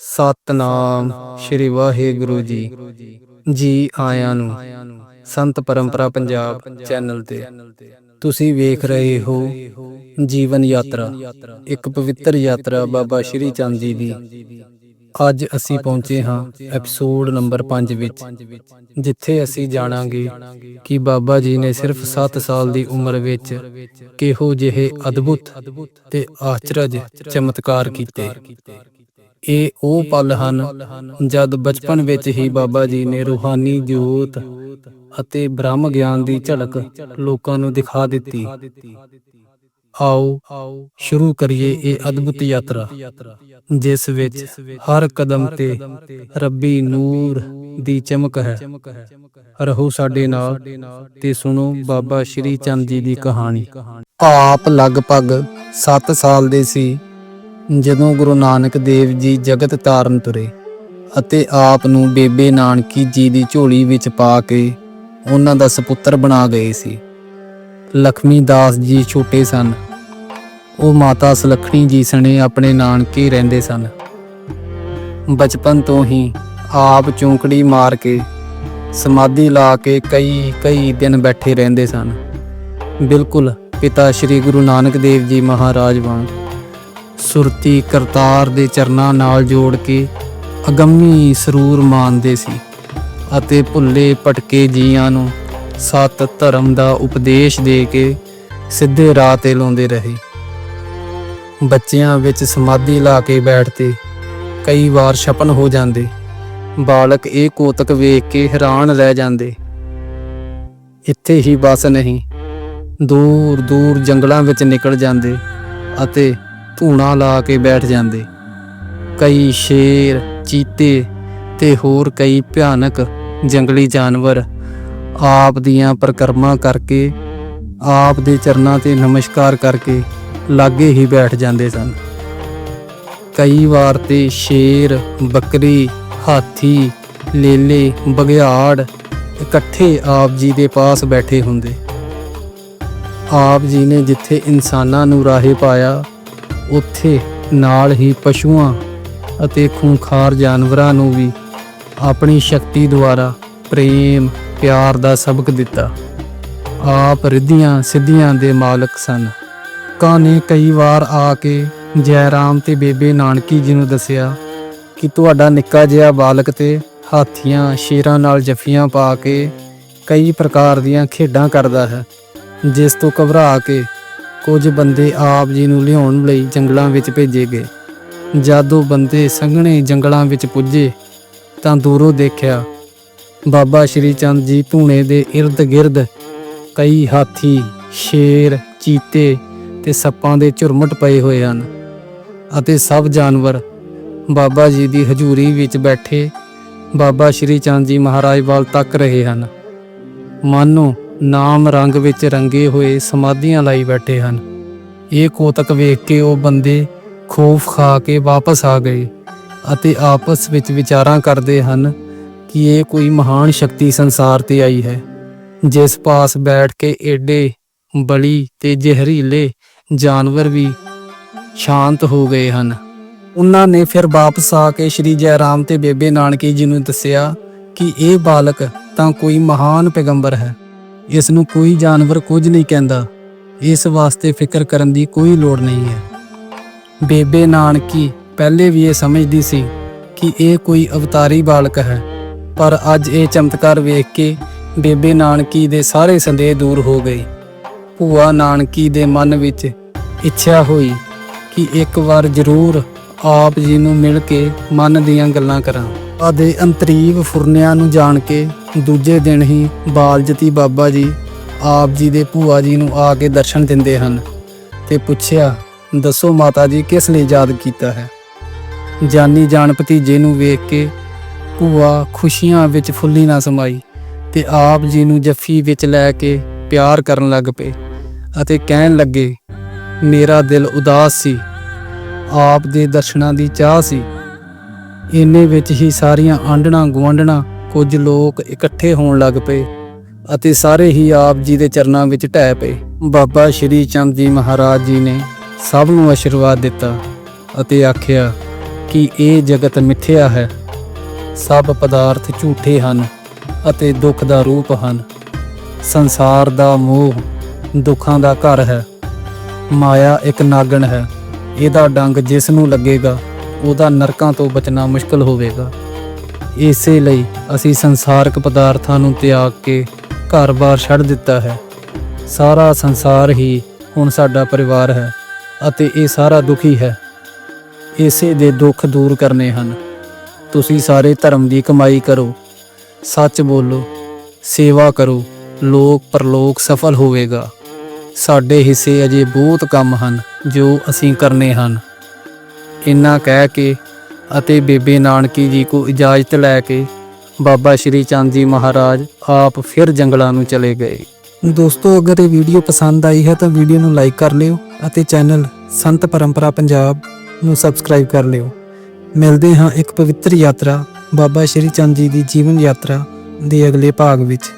ਸਤਨਾਮ ਸ਼੍ਰੀ ਵਾਹਿਗੁਰੂ ਜੀ ਜੀ ਆਇਆਂ ਨੂੰ, ਸੰਤ ਪਰੰਪਰਾ ਪੰਜਾਬ ਚੈਨਲ ਤੇ। ਤੁਸੀਂ ਵੇਖ ਰਹੇ ਹੋ ਜੀਵਨ ਯਾਤਰਾ, ਇੱਕ ਪਵਿੱਤਰ ਯਾਤਰਾ ਬਾਬਾ ਸ਼੍ਰੀ ਚੰਦ ਜੀ ਦੀ। ਅੱਜ ਅਸੀਂ ਪਹੁੰਚੇ ਹਾਂ ਐਪੀਸੋਡ ਨੰਬਰ 5 ਵਿੱਚ, ਜਿੱਥੇ ਅਸੀਂ ਜਾਣਾਂਗੇ ਕਿ ਬਾਬਾ ਜੀ ਨੇ ਸਿਰਫ 7 ਸਾਲ ਦੀ ਉਮਰ ਵਿੱਚ ਕਿਹੋ ਜਿਹੇ ਅਦਭੁਤ ਤੇ ਆਚਰਜ ਚਮਤਕਾਰ ਕੀਤੇ। ਇਹ ਉਹ ਪਲ ਹਨ ਜਦ ਬਚਪਨ ਵਿੱਚ ਹੀ ਬਾਬਾ ਜੀ ਨੇ ਰੂਹਾਨੀ ਜੋਤ ਅਤੇ ਬ੍ਰਹਮ ਗਿਆਨ ਦੀ ਝਲਕ ਲੋਕਾਂ ਨੂੰ ਦਿਖਾ ਦਿੱਤੀ। ਆਓ, ਸ਼ੁਰੂ ਕਰੀਏ ਇਹ ਅਦਭੁਤ ਯਾਤਰਾ, ਜਿਸ ਵਿੱਚ ਹਰ ਕਦਮ ਤੇ ਰੱਬੀ ਨੂਰ ਦੀ ਚਮਕ ਹੈ। ਰਹੋ ਸਾਡੇ ਨਾਲ ਤੇ ਸੁਣੋ ਬਾਬਾ ਸ਼੍ਰੀ ਚੰਦ ਜੀ ਦੀ ਕਹਾਣੀ। ਆਪ ਲਗਭਗ 7 ਸਾਲ ਦੇ ਸੀ। ਜਦੋਂ ਗੁਰੂ ਨਾਨਕ ਦੇਵ ਜੀ ਜਗਤ ਤਾਰਨ ਤੁਰੇ ਅਤੇ ਆਪ ਨੂੰ ਬੇਬੇ ਨਾਨਕੀ ਜੀ ਦੀ ਝੋਲੀ ਵਿੱਚ ਪਾ ਕੇ ਉਹਨਾਂ ਦਾ ਸੁਪੁੱਤਰ ਬਣਾ ਗਏ ਸੀ। ਲਖਮੀ ਦਾਸ ਜੀ ਛੋਟੇ ਸਨ। ਉਹ ਮਾਤਾ ਸੁਲੱਖਣੀ ਜੀ ਸਣੇ ਆਪਣੇ ਨਾਨਕੇ ਰਹਿੰਦੇ ਸਨ। ਬਚਪਨ ਤੋਂ ਹੀ ਆਪ ਚੌਂਕੜੀ ਮਾਰ ਕੇ ਸਮਾਧੀ ਲਾ ਕੇ ਕਈ ਕਈ ਦਿਨ ਬੈਠੇ ਰਹਿੰਦੇ ਸਨ। ਬਿਲਕੁਲ ਪਿਤਾ ਸ੍ਰੀ ਗੁਰੂ ਨਾਨਕ ਦੇਵ ਜੀ ਮਹਾਰਾਜ ਵਾਂਗ। ਸੁਰਤੀ ਕਰਤਾਰ ਦੇ ਚਰਨਾਂ ਨਾਲ ਜੋੜ ਕੇ ਅਗੰਮੀ ਸਰੂਰ ਮਾਨਦੇ ਸੀ ਅਤੇ ਭੁੱਲੇ ਭਟਕੇ ਜੀਆਂ ਨੂੰ ਸਤ ਧਰਮ ਦਾ ਉਪਦੇਸ਼ ਦੇ ਕੇ ਸਿੱਧੇ ਰਾਹ ਤੇ ਲਾਉਂਦੇ ਰਹੇ। ਬੱਚਿਆਂ ਵਿੱਚ ਸਮਾਧੀ ਲਾ ਕੇ ਬੈਠਦੇ ਕਈ ਵਾਰ ਛਪਨ ਹੋ ਜਾਂਦੇ, ਬਾਲਕ ਇਹ ਕੋਤਕ ਵੇਖ ਕੇ ਹੈਰਾਨ ਰਹਿ ਜਾਂਦੇ। ਇੱਥੇ ਹੀ ਬਸ ਨਹੀਂ ਦੂਰ ਦੂਰ ਜੰਗਲਾਂ ਵਿੱਚ ਨਿਕਲ ਜਾਂਦੇ ਅਤੇ ਧੂਣਾ ਲਾ ਕੇ ਬੈਠ ਜਾਂਦੇ। ਕਈ ਸ਼ੇਰ, ਚੀਤੇ ਤੇ ਹੋਰ ਕਈ ਭਿਆਨਕ ਜੰਗਲੀ ਜਾਨਵਰ ਆਪ ਦੀਆਂ ਪ੍ਰਕਰਮਾਂ ਕਰਕੇ, ਆਪ ਦੇ ਚਰਨਾਂ ਤੇ ਨਮਸਕਾਰ ਕਰਕੇ ਲਾਗੇ ਹੀ ਬੈਠ ਜਾਂਦੇ ਸਨ। ਕਈ ਵਾਰ ਤੇ ਸ਼ੇਰ, ਬੱਕਰੀ, ਹਾਥੀ, ਲੇਲੇ ਬਗਿਆੜ ਇਕੱਠੇ ਆਪ ਜੀ ਦੇ ਪਾਸ ਬੈਠੇ ਹੁੰਦੇ। ਆਪ ਜੀ ਨੇ ਜਿੱਥੇ ਇਨਸਾਨਾਂ ਨੂੰ ਰਾਹੇ ਪਾਇਆ ਉੱਥੇ ਨਾਲ ਹੀ ਪਸ਼ੂਆਂ ਅਤੇ ਖੂੰਖਾਰ ਜਾਨਵਰਾਂ ਨੂੰ ਵੀ ਆਪਣੀ ਸ਼ਕਤੀ ਦੁਆਰਾ ਪ੍ਰੇਮ, ਪਿਆਰ ਦਾ ਸਬਕ ਦਿੱਤਾ। ਆਪ ਰਿੱਧੀਆਂ ਸਿੱਧੀਆਂ ਦੇ ਮਾਲਕ ਸਨ। ਕਾਨੇ ਕਈ ਵਾਰ ਆ ਕੇ ਜੈਰਾਮ ਤੇ ਬੇਬੇ ਨਾਨਕੀ ਜੀ ਨੂੰ ਦੱਸਿਆ ਕਿ ਤੁਹਾਡਾ ਨਿੱਕਾ ਜਿਹਾ ਬਾਲਕ ਤੇ ਹਾਥੀਆਂ ਸ਼ੇਰਾਂ ਨਾਲ ਜੱਫੀਆਂ ਪਾ ਕੇ ਕਈ ਪ੍ਰਕਾਰ ਦੀਆਂ ਖੇਡਾਂ ਕਰਦਾ ਹੈ, ਜਿਸ ਤੋਂ ਘਬਰਾ ਕੇ ਕੁਝ ਬੰਦੇ ਆਪ ਜੀ ਨੂੰ ਲਿਆਉਣ ਲਈ ਜੰਗਲਾਂ ਵਿੱਚ ਭੇਜੇ ਗਏ। ਜਦੋਂ ਬੰਦੇ ਸੰਘਣੇ ਜੰਗਲਾਂ ਵਿੱਚ ਪੁੱਜੇ ਤਾਂ ਦੂਰੋਂ ਦੇਖਿਆ, ਬਾਬਾ ਸ਼੍ਰੀ ਚੰਦ ਜੀ ਧੂਣੇ ਦੇ ird-gird ਕਈ ਹਾਥੀ, ਸ਼ੇਰ, ਚੀਤੇ ਤੇ ਸੱਪਾਂ ਦੇ ਝੁਰਮਟ ਪਏ ਹੋਏ ਹਨ ਅਤੇ ਸਭ ਜਾਨਵਰ ਬਾਬਾ ਜੀ ਦੀ ਹਜ਼ੂਰੀ ਵਿੱਚ ਬੈਠੇ ਬਾਬਾ ਸ਼੍ਰੀ ਚੰਦ ਜੀ ਮਹਾਰਾਜ ਵੱਲ ਤੱਕ ਰਹੇ ਹਨ। ਮਾਨੋ ਨਾਮ ਰੰਗ ਵਿੱਚ ਰੰਗੇ ਹੋਏ ਸਮਾਧੀਆਂ ਲਾਈ ਬੈਠੇ ਹਨ। ਇਹ ਕੋਤਕ ਵੇਖ ਕੇ ਉਹ ਬੰਦੇ ਖੋਫ ਖਾ ਕੇ ਵਾਪਸ ਆ ਗਏ ਅਤੇ ਆਪਸ ਵਿੱਚ ਵਿਚਾਰਾਂ ਕਰਦੇ ਹਨ ਕਿ ਇਹ ਕੋਈ ਮਹਾਨ ਸ਼ਕਤੀ ਸੰਸਾਰ ਤੇ ਆਈ ਹੈ। ਜਿਸ ਪਾਸ ਬੈਠ ਕੇ ਏਡੇ ਬਲੀ ਤੇ ਜ਼ਹਿਰੀਲੇ ਜਾਨਵਰ ਵੀ ਸ਼ਾਂਤ ਹੋ ਗਏ ਹਨ। ਉਹਨਾਂ ਨੇ ਫਿਰ ਵਾਪਸ ਆ ਕੇ ਸ਼੍ਰੀ ਜੈ ਰਾਮ ਤੇ ਬੇਬੇ ਨਾਨਕੀ ਜੀ ਨੂੰ ਦੱਸਿਆ ਕਿ ਇਹ ਬਾਲਕ ਤਾਂ ਕੋਈ ਮਹਾਨ ਪੈਗੰਬਰ ਹੈ। ਇਸ ਨੂੰ ਕੋਈ ਜਾਨਵਰ ਕੁਝ ਨਹੀਂ ਕਹਿੰਦਾ। ਇਸ ਵਾਸਤੇ ਫਿਕਰ ਕਰਨ ਦੀ ਕੋਈ ਲੋੜ ਨਹੀਂ ਹੈ। ਬੇਬੇ ਨਾਨਕੀ ਪਹਿਲੇ ਵੀ ਇਹ ਸਮਝਦੀ ਸੀ ਕਿ ਇਹ ਕੋਈ ਅਵਤਾਰੀ ਬਾਲਕ ਹੈ। ਪਰ ਅੱਜ ਇਹ ਚਮਤਕਾਰ ਵੇਖ ਕੇ ਬੇਬੇ ਨਾਨਕੀ ਦੇ ਸਾਰੇ ਸੰਦੇਹ ਦੂਰ ਹੋ ਗਏ। ਭੂਆ ਨਾਨਕੀ ਦੇ ਮਨ ਵਿੱਚ ਇੱਛਾ ਹੋਈ ਕਿ ਇੱਕ ਵਾਰ ਜ਼ਰੂਰ ਆਪ ਜੀ ਨੂੰ ਮਿਲ ਕੇ ਮਨ ਦੀਆਂ ਗੱਲਾਂ ਕਰਾਂ। ਦੇ ਅੰਤਰੀਵ ਫੁਰਨਿਆਂ ਨੂੰ ਜਾਣ ਕੇ ਦੂਜੇ ਦਿਨ ਹੀ ਬਾਲਜਤੀ ਬਾਬਾ ਜੀ ਆਪ ਜੀ ਦੇ ਭੂਆ ਜੀ ਨੂੰ ਆ ਕੇ ਦਰਸ਼ਨ ਦਿੰਦੇ ਹਨ ਤੇ ਪੁੱਛਿਆ, ਦੱਸੋ ਮਾਤਾ ਜੀ, ਕਿਸ ਲਈ ਯਾਦ ਕੀਤਾ ਹੈ? ਜਾਨੀ ਜਾਣ ਭਤੀਜੇ ਨੂੰ ਵੇਖ ਕੇ ਭੂਆ ਖੁਸ਼ੀਆਂ ਵਿੱਚ ਫੁੱਲੀ ਨਾ ਸਮਾਈ ਤੇ ਆਪ ਜੀ ਨੂੰ ਜੱਫੀ ਵਿੱਚ ਲੈ ਕੇ ਪਿਆਰ ਕਰਨ ਲੱਗ ਪਏ ਅਤੇ ਕਹਿਣ ਲੱਗੇ, ਮੇਰਾ ਦਿਲ ਉਦਾਸ ਸੀ, ਆਪ ਦੇ ਦਰਸ਼ਨਾਂ ਦੀ ਚਾਹ ਸੀ। ਇੰਨੇ ਵਿੱਚ ਹੀ ਸਾਰੀਆਂ ਆਂਡਣਾ ਗੁਆਂਢਣਾ ਕੁਝ ਲੋਕ ਇਕੱਠੇ ਹੋਣ ਲੱਗ ਪਏ ਅਤੇ ਸਾਰੇ ਹੀ ਆਪ ਜੀ ਦੇ ਚਰਨਾਂ ਵਿੱਚ ਢਹਿ ਪਏ। ਬਾਬਾ ਸ਼੍ਰੀ ਚੰਦ ਜੀ ਮਹਾਰਾਜ ਜੀ ਨੇ ਸਭ ਨੂੰ ਆਸ਼ੀਰਵਾਦ ਦਿੱਤਾ ਅਤੇ ਆਖਿਆ ਕਿ ਇਹ ਜਗਤ ਮਿੱਥਿਆ ਹੈ। ਸਭ ਪਦਾਰਥ ਝੂਠੇ ਹਨ ਅਤੇ ਦੁੱਖ ਦਾ ਰੂਪ ਹਨ। ਸੰਸਾਰ ਦਾ ਮੋਹ ਦੁੱਖਾਂ ਦਾ ਘਰ ਹੈ। ਮਾਇਆ ਇੱਕ ਨਾਗਣ ਹੈ। ਇਹਦਾ ਡੰਗ ਜਿਸ ਨੂੰ ਲੱਗੇਗਾ ਉਹਦਾ ਨਰਕਾਂ ਤੋਂ ਬਚਣਾ ਮੁਸ਼ਕਲ ਹੋਵੇਗਾ। ਇਸੇ ਲਈ ਅਸੀਂ ਸੰਸਾਰਕ ਪਦਾਰਥਾਂ ਨੂੰ ਤਿਆਗ ਕੇ ਘਰ-ਬਾਰ ਛੱਡ ਦਿੱਤਾ ਹੈ। ਸਾਰਾ ਸੰਸਾਰ ਹੀ ਹੁਣ ਸਾਡਾ ਪਰਿਵਾਰ ਹੈ ਅਤੇ ਇਹ ਸਾਰਾ ਦੁਖੀ ਹੈ। ਇਸੇ ਦੇ ਦੁੱਖ ਦੂਰ ਕਰਨੇ ਹਨ। ਤੁਸੀਂ ਸਾਰੇ ਧਰਮ ਦੀ ਕਮਾਈ ਕਰੋ। ਸੱਚ ਬੋਲੋ। ਸੇਵਾ ਕਰੋ। ਲੋਕ ਪਰਲੋਕ ਸਫਲ ਹੋਵੇਗਾ। ਸਾਡੇ ਹਿੱਸੇ ਅਜੇ ਬਹੁਤ ਕੰਮ ਹਨ ਜੋ ਅਸੀਂ ਕਰਨੇ ਹਨ। ਇੰਨਾ ਕਹਿ ਕੇ ਅਤੇ ਬੇਬੇ ਨਾਨਕੀ ਜੀ ਕੋ ਇਜਾਜ਼ਤ ਲੈ ਕੇ ਬਾਬਾ ਸ਼੍ਰੀ ਚੰਦ ਜੀ ਮਹਾਰਾਜ ਆਪ ਫਿਰ ਜੰਗਲਾਂ ਨੂੰ ਚਲੇ ਗਏ। ਦੋਸਤੋ, ਅਗਰ ਇਹ ਵੀਡੀਓ ਪਸੰਦ ਆਈ ਹੈ ਤਾਂ ਵੀਡੀਓ ਨੂੰ ਲਾਈਕ ਕਰ ਲਿਓ ਅਤੇ ਚੈਨਲ ਸੰਤ ਪਰੰਪਰਾ ਪੰਜਾਬ ਨੂੰ ਸਬਸਕ੍ਰਾਈਬ ਕਰ ਲਿਓ। ਮਿਲਦੇ ਹਾਂ ਇੱਕ ਪਵਿੱਤਰ ਯਾਤਰਾ ਬਾਬਾ ਸ਼੍ਰੀ ਚੰਦ ਜੀ ਦੀ ਜੀਵਨ ਯਾਤਰਾ ਦੇ ਅਗਲੇ ਭਾਗ ਵਿੱਚ।